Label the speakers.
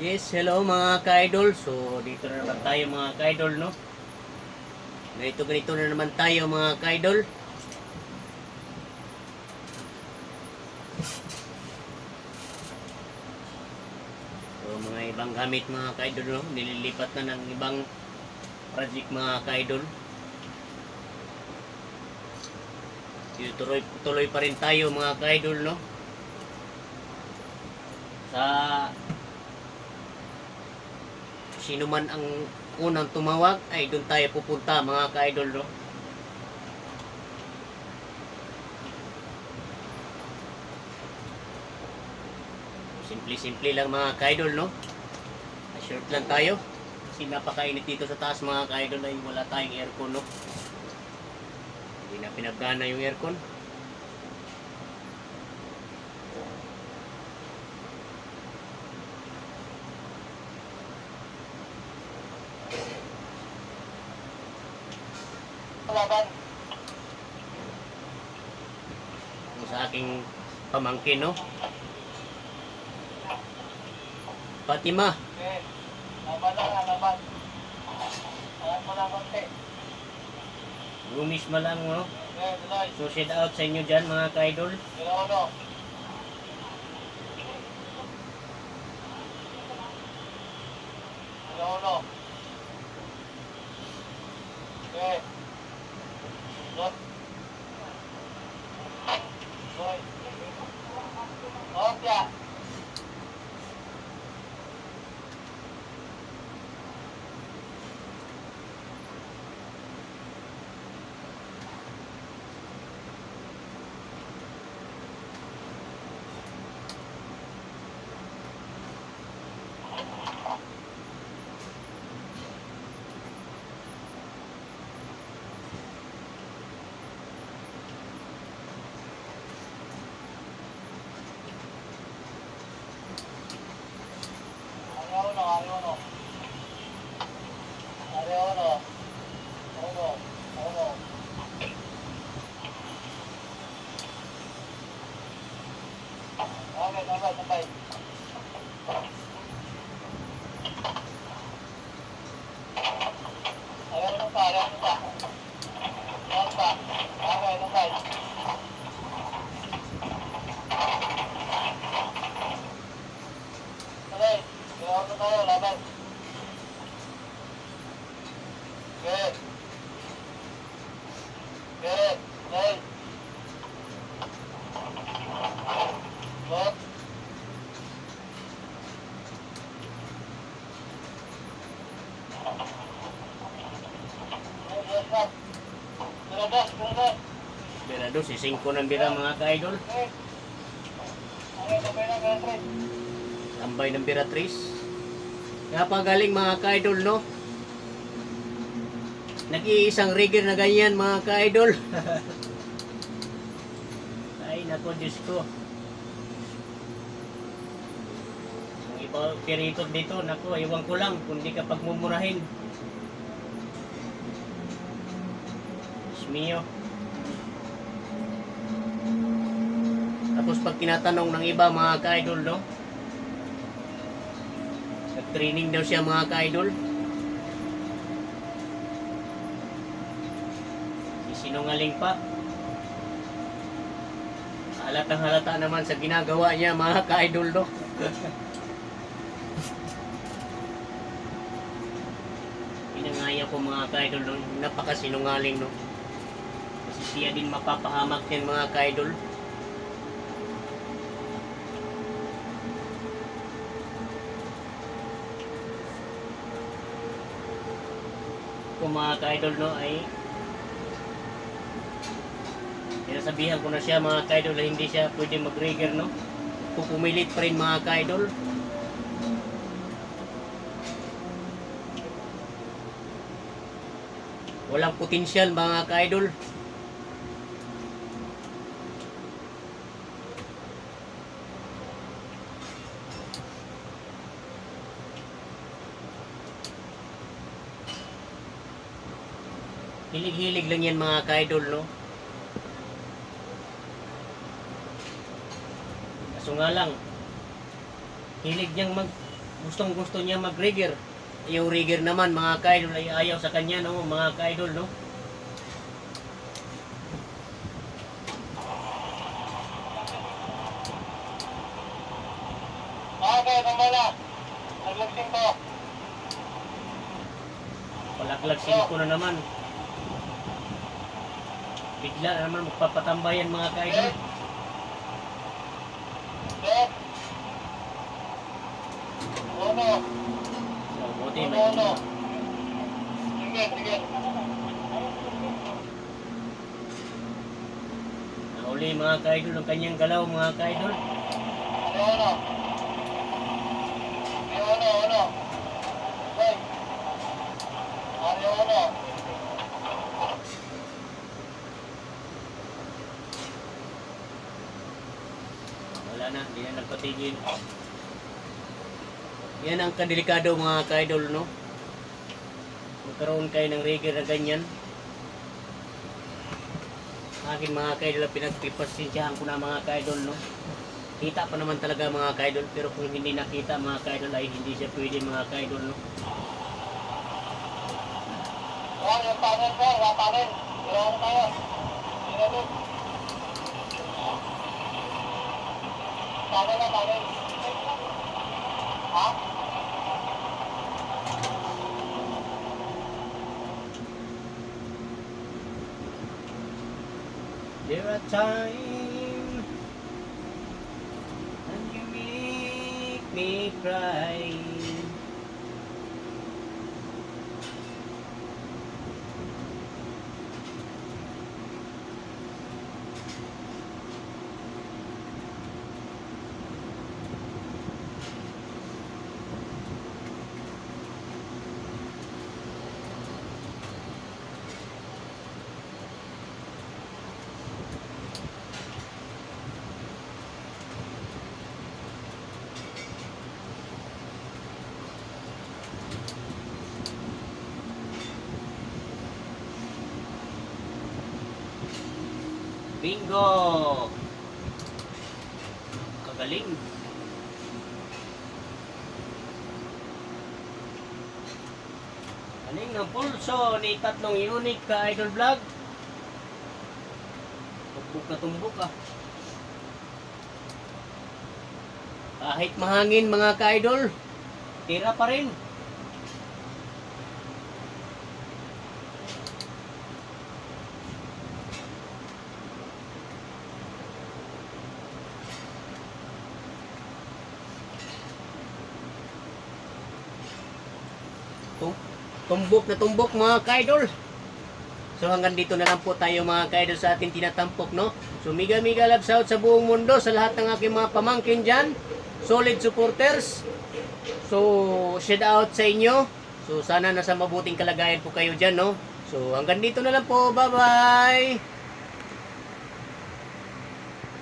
Speaker 1: Yes, hello mga ka-idol. So, dito na naman tayo mga ka-idol, no? Ganito, ganito na naman tayo mga ka-idol. So, mga ibang gamit mga ka-idol, no? Nililipat na ng ibang project mga ka-idol. Tuloy, tuloy pa rin tayo mga ka-idol, no? Sa sino man ang unang tumawag ay doon tayo pupunta mga ka-idol no. Simple-simple lang mga ka-idol no. Short lang tayo. Kasi napakainit dito sa taas mga ka-idol ay wala tayong aircon no. Hindi na pinagana yung aircon.
Speaker 2: Laban.
Speaker 1: Sa aking pamangkin no. Fatima,
Speaker 2: Okay. Laban lang, laban. Ayan mo lang konti.
Speaker 1: gumis ma lang no.
Speaker 2: Okay, tuloy.
Speaker 1: So shout out sa inyo dyan mga ka-idol.
Speaker 2: Uno-uno. Uno-uno. Okay. Lot. Tuloy. Okay. Uno, uno. Uno. Uno. Uno. Okay, tambay, tambay. Ayaw mo pa, ayaw mo pa. Ayaw pa. Okay, tambay. Tuloy. Ayaw mo tayo, laban. Good. Good, good. Good, good, good.
Speaker 1: Birado, si Singko ng bira mga ka-idol.
Speaker 2: Okay. Okay, tambay
Speaker 1: ng Biratrice. Napagaling mga ka-idol, no? Nag-iisang rigger na ganyan mga ka-idol. Ay, nako, Diyos ko. Ang iba pirito dito, nako, iwan ko lang kung di ka mio. Tapos pag tinatanong ng iba mga ka-idol, no? Nag-training daw siya mga ka-idol. Sinungaling pa. Halatang halata naman sa ginagawa niya mga ka-idol no. Pinangaya ko mga ka-idol no. Napakasinungaling no. Siya din mapapahamak yan mga ka-idol. Kung mga ka-idol no ay Sinasabihan ko na siya mga ka-idol na hindi siya pwede mag-rigger no. Pupumilit pa rin mga ka-idol. Walang potensyal mga ka-idol. Hilig-hilig lang yan mga ka-idol, no? Kaso nga lang, hilig niyang mag gustong gusto niya mag-rigger. Yung rigger naman, mga kaidol, ay ayaw sa kanya, no? Mga kaidol, no?
Speaker 2: Okay, kumala. Naglagsing ko.
Speaker 1: Palaglag ko na naman. Bigla na naman magpapatambayan mga kaidol. So, buti may... Nahuli mga kaidol ang kanyang galaw mga kaidol.
Speaker 2: Uno,
Speaker 1: nagpatigil. Yan ang kadelikado mga kaidol, no? Magkaroon kayo ng rigger na ganyan. Akin mga kaidol, pinagpipasensyahan ko na mga kaidol, no? Kita pa naman talaga mga kaidol, pero kung hindi nakita mga kaidol ay hindi siya pwede mga kaidol, no?
Speaker 2: Yan, yung panel, sir. Yung panel. Ano tayo? Sige,
Speaker 1: There are times when you make me cry. Bingo! Kagaling. Galing ng pulso ni tatlong unique ka idol vlog. Tumbok na tumbok ah. Kahit mahangin mga ka-idol, tira pa rin. Tum- Tumbok na tumbok mga ka-idol. So hanggang dito na lang po tayo mga ka-idol sa ating tinatampok, no? So miga miga love out sa buong mundo sa lahat ng aking mga pamangkin dyan. Solid supporters. So shout out sa inyo. So sana nasa mabuting kalagayan po kayo dyan, no? So hanggang dito na lang po. Bye-bye!